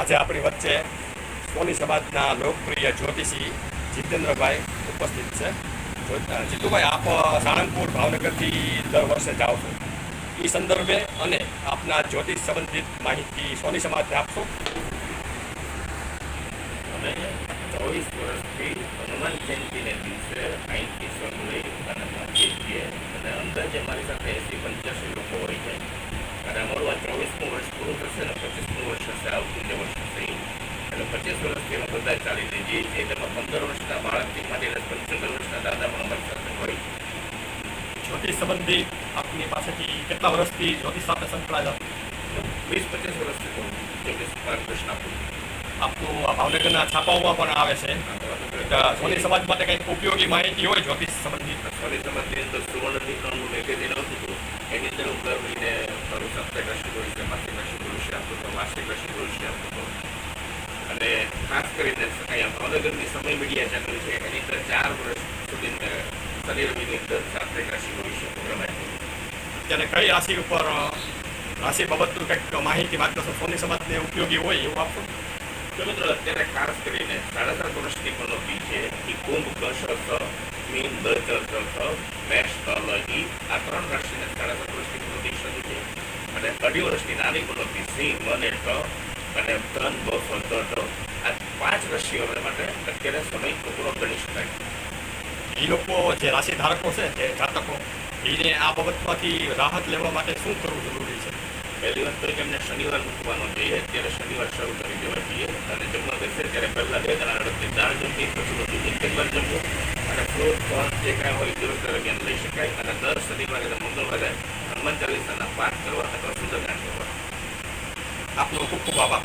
આજે આપણી વચ્ચે સોની સમાજના લોકપ્રિય જ્યોતિષી જીતેન્દ્રભાઈ ઉપસ્થિત છે. જીતુભાઈ, આપ સાળંગપુર ભાવનગરથી દર વર્ષે જાઓ છો. એ સંદર્ભે અને આપના જ્યોતિષ સંબંધિત માહિતી સોની સમાજને આપશો? અમે ચોવીસ વર્ષથી હનુમાન જયંતિને દિવસે અહીંથી સ્વંગલી અને પહોંચીએ છીએ અને અંદાજે મારી સાથે એસી પંચ્યાસી લોકો હોય છે. અને અમારું આ ચોવીસમું વર્ષ પૂરું થશે અને પચીસમું વર્ષ હશે આવતું જે વર્ષ હશે એ. એટલે પચીસ વર્ષથી બધા ચાલી રહી છે. એ તેમાં પંદર વર્ષના બાળકથી માંડીને પંચોતેર વર્ષના દાદા પણ અમારી સાથે હોય. જ્યોતિષ સંબંધી આપની પાસેથી કેટલા વર્ષથી જ્યોતિષ સાથે સંકળાયેલા વીસ પચીસ વર્ષથી તો જ્યોતિષ કૃષ્ણ આપું આપનું આ ભાવનગરના છાપાઓમાં પણ આવે છે. સોની સમાજ માટે કંઈક ઉપયોગી માહિતી હોય જ્યોતિષ સંબંધિત સોની સમાજની અંદર સુવર્ણ દીકરાનું મેગેઝિન આવતું હતું એની અંદર હું દર મહિને મારું સાપ્તાહિક રાશિ ભવિષ્ય માસિક રાશિ ભવિષ્ય આપતો હતો માસિક રાશિ ભવિષ્ય આપતો હતો અને ખાસ કરીને અહીંયા ભાવનગરની સમય મીડિયા ચેનલ છે એની અંદર ચાર વર્ષ સુધી શનિ રવિની અંદર સાપ્તાહિક રાશિનો વિશે પ્રોગ્રામ ત્યારે કઈ રાશિ ઉપર રાશિ બાબતનું કંઈક માહિતી માર્ગદર્શન સોની સમાજને ઉપયોગી હોય એવું આપો તો મિત્રો અત્યારે ખાસ કરીને સાડા સાત વર્ષની પનોતી છે એ કુંભ કશ સ મીન દ ચ ચ ખ મેષ ક આ ત્રણ રાશિને સાડા સાત વર્ષની પનોતી શરૂ છે અને અઢી વર્ષની નાની પનોતી સિંહ મ ને ક અને ધન બ ફ દ આ પાંચ રાશિઓ માટે અત્યારે સમય પૂરો કરી શકાય. એ લોકો જે રાશિ ધારકો છે જે જાતકો એને આ બાબતમાંથી રાહત લેવા માટે શું કરવું જરૂરી છે? પહેલી વાત તો કે એમને શનિવાર મૂકવાનો જોઈએ ત્યારે શનિવાર શરૂ કરી દેવા જોઈએ. અને જમવા બેસે ત્યારે પહેલાં બે દાણા અડદની દાળ જમવી પછી બધું એક જમવું. અને ફ્લોર ફળ જે કાંઈ હોય દિવસ દરમિયાન લઈ શકાય. અને દર શનિવારે મંગળવારે હનુમાન ચાલીસાના પાઠ કરવા અથવા સુંદરકાંડ કરવા. আপনার খুব খুব আবার